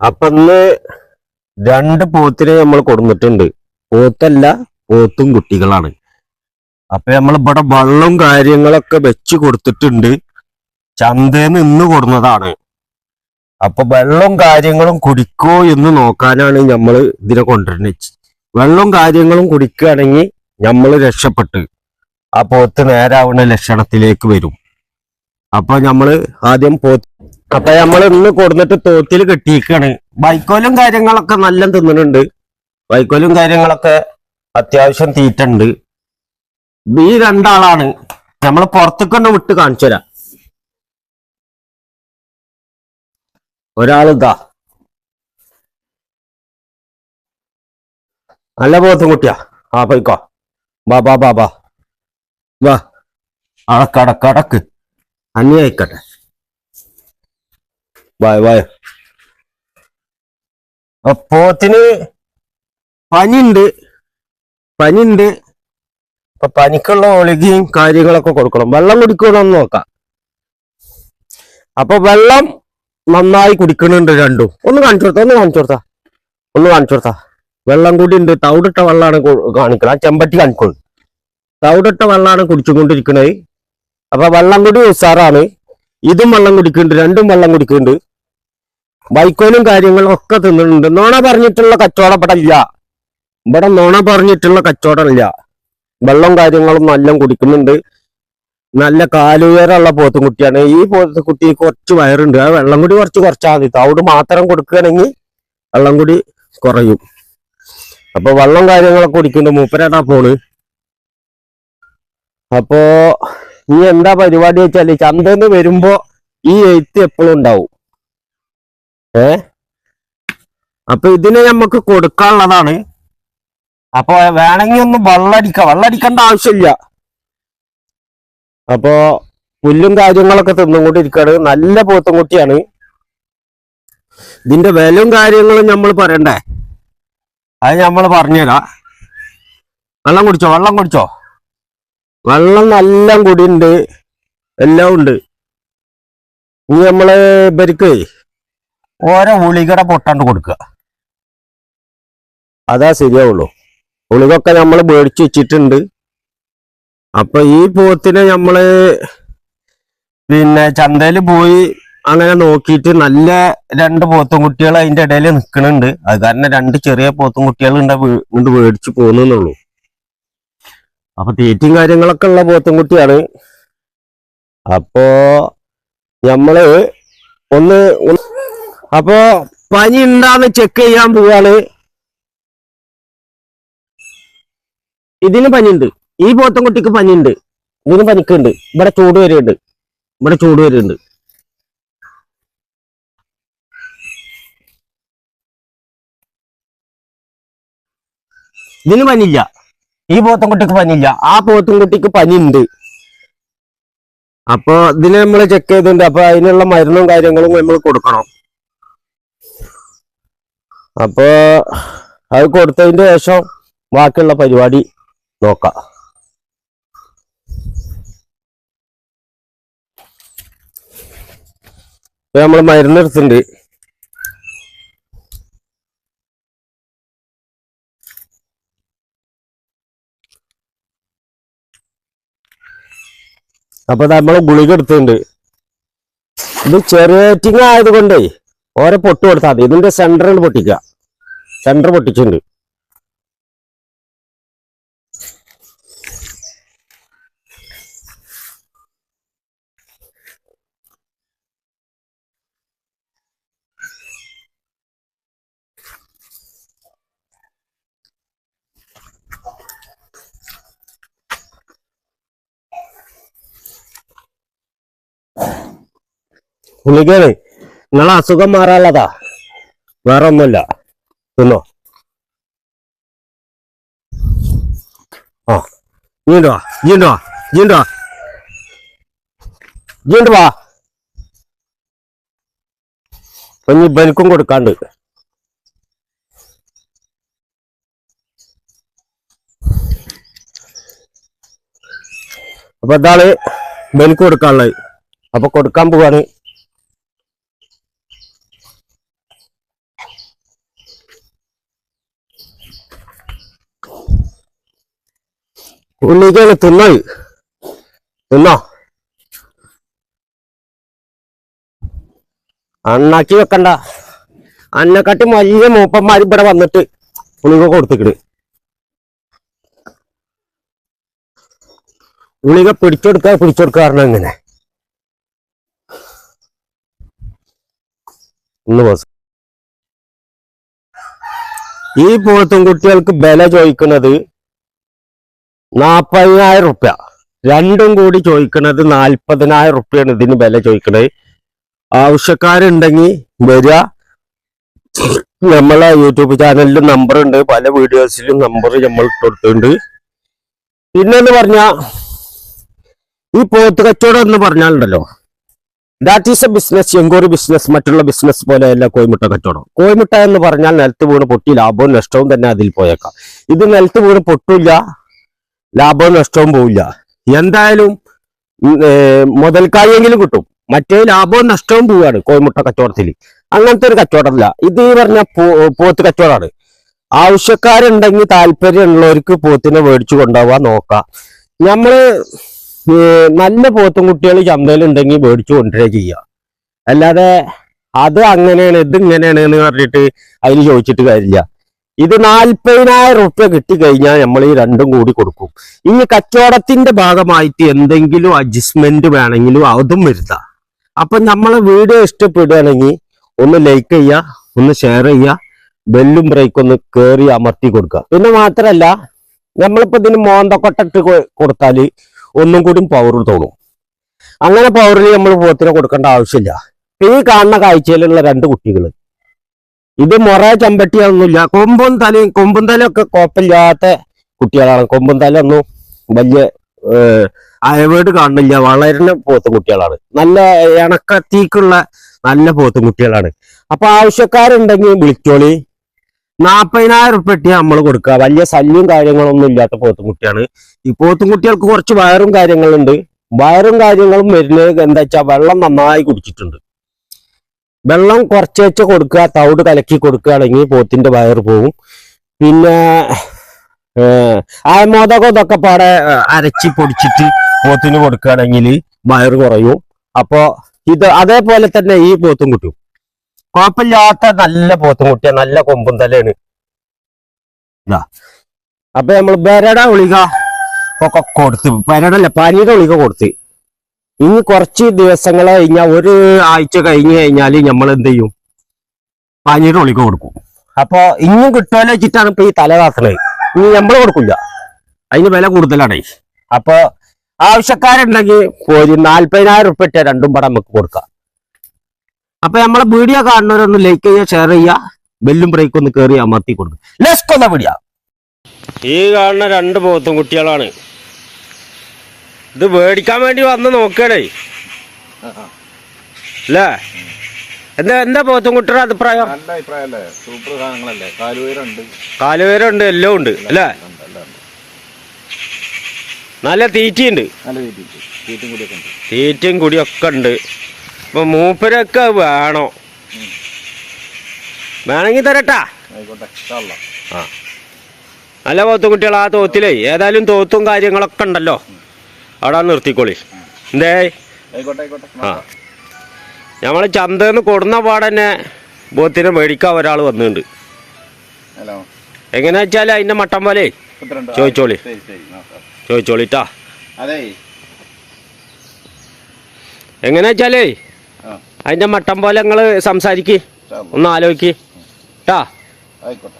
അപ്പൊ ഇന്ന് രണ്ട് പോത്തിനെ നമ്മൾ കൊടുന്നിട്ടുണ്ട്. പോത്തല്ല പോത്തും കുട്ടികളാണ്. അപ്പൊ നമ്മൾ ഇവിടെ വെള്ളവും കാര്യങ്ങളൊക്കെ വെച്ച് കൊടുത്തിട്ടുണ്ട്. ചന്തേന്ന് ഇന്ന് കൊടുന്നതാണ്. അപ്പൊ വെള്ളവും കാര്യങ്ങളും കുടിക്കോ എന്ന് നോക്കാനാണ് നമ്മൾ ഇതിനെ കൊണ്ടുവരുന്നത് വെള്ളവും കാര്യങ്ങളും കുടിക്കുകയാണെങ്കിൽ നമ്മൾ രക്ഷപ്പെട്ട് ആ പോത്ത് നേരാവുന്ന ലക്ഷണത്തിലേക്ക് വരും. അപ്പൊ നമ്മൾ ആദ്യം പോത്ത് അപ്പൊ നമ്മൾ ഇന്ന് കൊടുന്നിട്ട് തോത്തിൽ കെട്ടിയിരിക്കാണ്. വൈക്കോലും കാര്യങ്ങളൊക്കെ നല്ല തിന്നുന്നുണ്ട് വൈക്കോലും കാര്യങ്ങളൊക്കെ അത്യാവശ്യം തീറ്റുണ്ട്. ഈ രണ്ടാളാണ്. നമ്മൾ പുറത്തേക്കൊന്ന് വിട്ട് കാണിച്ചു തരാം. ഒരാളിതാ നല്ല ബോധം കുട്ടിയാ. ആ പോയിക്കോ. ബാ ബാ ബാ ബാ വാ. അടക്കടക്കടക്ക് അന്യായിക്കട്ടെ. വായ വായ പോത്തിന് പനിയുണ്ട് ഉണ്ട് അപ്പൊ പനിക്കുള്ള ഒളികയും കാര്യങ്ങളൊക്കെ കൊടുക്കണം. വെള്ളം കുടിക്കണമെന്ന് നോക്കാം. അപ്പൊ വെള്ളം നന്നായി കുടിക്കണുണ്ട് രണ്ടും. ഒന്ന് കാണിച്ചു കൊടുത്താ ഒന്ന് കാണിച്ചു കൊടുത്താ. ഒന്ന് കാണിച്ചു കൊടുത്താ. വെള്ളം കൂടി ഉണ്ട്. തവിടിട്ട വെള്ളമാണ് കാണിക്കണം. ആ ചെമ്പട്ടി കാണിക്കോളൂ. തവിടിട്ട വെള്ളമാണ് കുടിച്ചുകൊണ്ടിരിക്കുന്നത് അപ്പൊ വെള്ളം കൂടി ഉസാറാണ്. ഇതും വെള്ളം കുടിക്കുന്നുണ്ട്. രണ്ടും വെള്ളം കുടിക്കുന്നുണ്ട്. വൈക്കോലും കാര്യങ്ങളും ഒക്കെ തിന്നിട്ടുണ്ട്. നോണ പറഞ്ഞിട്ടുള്ള കച്ചവടം ഇവിടെ ഇല്ല. ഇവിടെ നോണ പറഞ്ഞിട്ടുള്ള കച്ചവടം ഇല്ല. വെള്ളം കാര്യങ്ങളും നല്ല കുടിക്കുന്നുണ്ട്. നല്ല കാലുയരമുള്ള പോത്തുംകുട്ടിയാണ് ഈ പോത്തുകുട്ടി കുറച്ച് വയറുണ്ട്. ആ വെള്ളം കൂടി കുറച്ച് കുറച്ചാൽ മതി. തവിട് മാത്രം കൊടുക്കുകയാണെങ്കിൽ വെള്ളം കൂടി കുറയും. അപ്പൊ വെള്ളം കാര്യങ്ങളൊക്കെ കുടിക്കുന്നുണ്ട് മൂപ്പരാട്ടാ പോണ് അപ്പോ ഇനി എന്താ പരിപാടി വെച്ചാൽ ചന്തന്ന് വരുമ്പോ ഈ എഴുത്ത് എപ്പോഴും ഉണ്ടാവും. ഏ? അപ്പൊ ഇതിന് നമുക്ക് കൊടുക്കാനുള്ളതാണ്. അപ്പൊ വേണമെങ്കിൽ ഒന്ന് വെള്ളടിക്കാം. വെള്ളടിക്കേണ്ട ആവശ്യമില്ല. അപ്പോ പുല്ലും കാര്യങ്ങളൊക്കെ തിന്നുകൊണ്ടിരിക്കാണ്. നല്ല പോത്തുംകുട്ടിയാണ് ഇതിന്റെ വിലയും കാര്യങ്ങളും നമ്മൾ പറയണ്ടേ? അത് നമ്മൾ പറഞ്ഞുതരാം. വെള്ളം കുടിച്ചോ? വെള്ളം കുടിച്ചോ? വെള്ളം നല്ല കുടിയുണ്ട്. എല്ലാം ഉണ്ട്. ഇനി നമ്മൾ ഇവർക്ക് ഓരോ ഉളികട പൊട്ടാണ്ട് കൊടുക്കുക. അതാ ശരിയാവുള്ളൂ. ഉളികൊക്കെ നമ്മൾ മേടിച്ചു വെച്ചിട്ടുണ്ട്. അപ്പൊ ഈ പൂത്തിനെ നമ്മൾ പിന്നെ ചന്തയിൽ പോയി അങ്ങനെ നോക്കിയിട്ട് നല്ല രണ്ട് പോത്തും കുട്ടികൾ അതിന്റെ ഇടയിൽ നിൽക്കണുണ്ട് അത് കാരണം രണ്ട് ചെറിയ പോത്തും കുട്ടികൾ ഇങ്ങോട്ട് മേടിച്ചു പോകുന്നുള്ളൂ അപ്പൊ തീറ്റയും കാര്യങ്ങളൊക്കെ ഉള്ള പോത്തും കുട്ടിയാണ്. അപ്പോ നമ്മൾ ഒന്ന് അപ്പോ പനി ഉണ്ടാന്ന് ചെക്ക് ചെയ്യാൻ പോവാൾ ഇതിന് പനിയുണ്ട്. ഈ പോത്തം കുട്ടിക്ക് പനിയുണ്ട്. ഇതിന് പനിക്കുണ്ട്. ഇവിടെ ചൂട് വരുന്നുണ്ട് ഇവിടെ ചൂട് വരുന്നുണ്ട് ഇതിന് പനിയില്ല. ഈ പോത്തം കുട്ടിക്ക് പനിയില്ല. ആ പോത്തം കുട്ടിക്ക് പനിയുണ്ട്. അപ്പൊ ഇതിനെ നമ്മൾ ചെക്ക് ചെയ്തിട്ടുണ്ട് അപ്പൊ അതിനുള്ള മരുന്നും കാര്യങ്ങളും നമ്മൾ കൊടുക്കണം. അപ്പൊ അത് കൊടുത്തതിന്റെ ശേഷം ബാക്കിയുള്ള പരിപാടി നോക്കാം. നമ്മൾ മരുന്ന് എടുത്തിണ്ട് അപ്പൊ നമ്മൾ ഗുളിക എടുത്തിട്ടുണ്ട്. ഇത് ചെറിയ ആയതുകൊണ്ടേ ഓരോ പൊട്ട് കൊടുത്താൽ മതി. ഇതിന്റെ സെന്ററിൽ പൊട്ടിക്കുക. സെന്റർ പൊട്ടിച്ചിട്ടുണ്ട്. ഗുളികയാണ്. നിങ്ങളെ അസുഖം മാറാനുള്ളതാ. വേറെ ഒന്നുമില്ല തിന്നോ. ആ വാ ജീണ്ട് വാ ജീണ്ട് വാ. ഇനി ബനിക്കും കൊടുക്കാണ്ട്. അപ്പൊ ഇതാണ് ബനിക്ക് കൊടുക്കാനുള്ളത്. അപ്പൊ കൊടുക്കാൻ പോവാണ്. ഉള്ളിക്കാണ് തിന്നത് തിന്നോ? അണ്ണാക്കി വെക്കണ്ട. അണ്ണക്കാട്ടി വലിയ മൂപ്പന്മാർ ഇവിടെ വന്നിട്ട് ഉളിക കൊടുത്തിക്കിട് ഉളിക പിടിച്ചെടുക്കാൻ പിടിച്ചെടുക്ക പറഞ്ഞ എങ്ങനെ ഒന്ന് ഈ പോത്തും കുട്ടികൾക്ക് ബല ചോദിക്കുന്നത് നാപ്പതിനായിരം റുപ്യ. രണ്ടും കൂടി ചോദിക്കുന്നത് നാൽപ്പതിനായിരം റുപ്യാണ് ഇതിന് വില ചോദിക്കുന്നത് ആവശ്യക്കാരുണ്ടെങ്കിൽ വരിക നമ്മളെ യൂട്യൂബ് ചാനലിലും നമ്പർ ഉണ്ട്. പല വീഡിയോസിലും നമ്പർ നമ്മൾ കൊടുത്തിട്ടുണ്ട് പിന്നെന്ന് പറഞ്ഞാ ഈ പോത്ത് കച്ചവടം എന്ന് പറഞ്ഞാലുണ്ടല്ലോ. ദാറ്റ് ഈസ് എ ബിസിനസ് എങ്കോറി ബിസിനസ് മറ്റുള്ള ബിസിനസ് പോലെയല്ല കോയിമുട്ട കച്ചവടം. കോയിമുട്ട എന്ന് പറഞ്ഞാൽ നിലത്ത് വീണ് പൊട്ടി ലാഭവും നഷ്ടവും തന്നെ അതിൽ പോയേക്കാം. ഇത് നിലത്ത് വീണ് പൊട്ടില്ല. ലാഭവും നഷ്ടവും പോവില്ല. എന്തായാലും മുതൽക്കായെങ്കിലും കിട്ടും. മറ്റേ ലാഭവും നഷ്ടവും പോവുകയാണ് കോയിമുട്ട കച്ചവടത്തിൽ. അങ്ങനത്തെ ഒരു കച്ചവടമല്ല. ഇത് പറഞ്ഞ പോത്ത് കച്ചവടമാണ്. ആവശ്യക്കാരുണ്ടെങ്കിൽ താല്പര്യമുള്ളവർക്ക് പോത്തിനെ മേടിച്ചു കൊണ്ടുപോവാ നോക്കാം. നമ്മൾ നല്ല പോത്തും കുട്ടികൾ ചന്തയിലുണ്ടെങ്കിൽ മേടിച്ചു കൊണ്ടുവരിക ചെയ്യുക അല്ലാതെ അത് അങ്ങനെയാണ് ഇത് ഇങ്ങനെയാണ് എന്ന് പറഞ്ഞിട്ട് അതിന് ചോദിച്ചിട്ട് കാര്യമില്ല. ഇത് നാൽപ്പതിനായിരം റുപ്യ കിട്ടിക്കഴിഞ്ഞാൽ നമ്മൾ ഈ രണ്ടും കൂടി കൊടുക്കും. ഇനി കച്ചവടത്തിന്റെ ഭാഗമായിട്ട് എന്തെങ്കിലും അഡ്ജസ്റ്റ്മെന്റ് വേണമെങ്കിലും അതും വരുത്താം. അപ്പൊ നമ്മളെ വീഡിയോ ഇഷ്ടപ്പെടുകയാണെങ്കിൽ ഒന്ന് ലൈക്ക് ചെയ്യുക ഒന്ന് ഷെയർ ചെയ്യുക ബെല്ലും ബ്രേക്ക് ഒന്ന് കയറി അമർത്തി കൊടുക്കുക പിന്നെ മാത്രല്ല നമ്മളിപ്പോ ഇതിന് മോന്തക്കൊട്ടിട്ട് കൊ- കൊടുത്താൽ ഒന്നും കൂടി പവർ തോന്നും. അങ്ങനെ പവറിൽ നമ്മൾ പോത്തിനെ കൊടുക്കേണ്ട ആവശ്യമില്ല. ഈ കാണുന്ന കാഴ്ചയിലുള്ള രണ്ട് കുട്ടികൾ ഇത് മൊറ ചമ്പട്ടിയൊന്നുമില്ല കൊമ്പും തലയും കൊമ്പും തലയൊക്കെ കുഴപ്പമില്ലാത്ത കുട്ടികളാണ്. കൊമ്പും തലൊന്നും വലിയ അയവേട് കാണുന്നില്ല. വളരുന്ന പോത്തും കുട്ടികളാണ്. നല്ല ഇണക്കത്തീക്കുള്ള നല്ല പോത്തും കുട്ടികളാണ്. അപ്പൊ ആവശ്യക്കാരുണ്ടെങ്കിൽ വിളിച്ചോളി. നാപ്പതിനായിരം ഉറുപ്പെട്ടി നമ്മൾ കൊടുക്കുക. വലിയ ശല്യവും കാര്യങ്ങളൊന്നും ഇല്ലാത്ത പോത്തും കുട്ടിയാണ്. ഈ പോത്തും കുട്ടികൾക്ക് കുറച്ച് വയറും കാര്യങ്ങളുണ്ട്. വയറും കാര്യങ്ങളും വരുന്നത് എന്താ വെള്ളം നന്നായി കുടിച്ചിട്ടുണ്ട്. വെള്ളം കുറച്ചേച്ച് കൊടുക്കുക തവിട് കലക്കി കൊടുക്കുകയാണെങ്കിൽ പോത്തിന്റെ വയറ് പോകും പിന്നെ ആയമോദകം ഇതൊക്കെ പാടെ അരച്ച് പൊടിച്ചിട്ട് പോത്തിന് കൊടുക്കുകയാണെങ്കിൽ വയറ് കുറയും. അപ്പോ ഇത് അതേപോലെ തന്നെ ഈ പോത്തും കുട്ടിയും കുഴപ്പമില്ലാത്ത നല്ല പോത്തും കുട്ടിയ നല്ല കൊമ്പും തലയാണ്. അപ്പൊ നമ്മൾ ബരട ഗുളിക ഒക്കെ കൊടുത്ത് ബരടല്ല പനിയുടെ ഗുളിക കൊടുത്ത് ഇനി കുറച്ച് ദിവസങ്ങൾ കഴിഞ്ഞാൽ ഒരു ആഴ്ച കഴിഞ്ഞ് കഴിഞ്ഞാൽ നമ്മൾ എന്ത് ചെയ്യും? പാഞ്ഞിട്ട് ഒളിക്ക് കൊടുക്കും. അപ്പൊ ഇനിയും കിട്ടുമല്ലോ വെച്ചിട്ടാണ് ഇപ്പൊ ഈ തല കാക്കണത്. ഇനി നമ്മൾ കൊടുക്കില്ല അതിന് വില കൂടുതലാണ്. അപ്പൊ ആവശ്യക്കാരുണ്ടെങ്കിൽ ഒരു നാല്പതിനായിരം ഇട്ട രണ്ടും പടം നമുക്ക് കൊടുക്കാം. അപ്പൊ നമ്മളെ വീഡിയോ കാണുന്നവരൊന്ന് ലൈക്ക് ചെയ്യുക ഷെയർ ചെയ്യുക. ബെല്ലും ബ്രേക്ക് ഒന്ന് കയറി അമർത്തി കൊടുക്കും. ലെസ്കൊന്ന വീഡിയോ ഈ കാണുന്ന രണ്ട് പോത്തും കുട്ടികളാണ്. ഇത് മേടിക്കാൻ വേണ്ടി വന്ന് നോക്കണേ. അല്ലേ എന്താ എന്താ പോത്തും കുട്ടിയുടെ അഭിപ്രായം? നല്ല അഭിപ്രായമല്ലേ? സൂപ്പർ സാധനങ്ങളല്ലേ? കാലുവീരുണ്ട്. കാലുവേരുണ്ട് എല്ലാം ഉണ്ട് അല്ലേ നല്ല തീറ്റയുണ്ട്. തീറ്റയും കുടിയൊക്കെ ഉണ്ട്. ഇപ്പൊ മൂപ്പരൊക്കെ വേണോ. വേണമെങ്കിൽ തരട്ടാ. ആ. നല്ല പോത്തും കുട്ടികൾ ആ തോത്തിലേ. ഏതായാലും തോത്തും കാര്യങ്ങളൊക്കെ ഉണ്ടല്ലോ. അവിടെ നിർത്തിക്കോളി. എന്തേ? ആ. നമ്മൾ ചന്തന്ന് കൊടുന്ന പാടന്നെ ബോത്തിന് മേടിക്കാൻ ഒരാൾ വന്നിട്ടുണ്ട് ഹലോ. എങ്ങനെയാ വെച്ചാൽ അതിന്റെ മട്ടം പോലെ? ചോദിച്ചോളി. ചോദിച്ചോളിട്ടാ എങ്ങനെ എങ്ങനെയാ വെച്ചാലേ അതിന്റെ മട്ടം പോലെ നിങ്ങൾ സംസാരിക്ക്. ഒന്ന് ആലോചിക്ക് ട്ടാ. ആയിക്കോട്ടെ.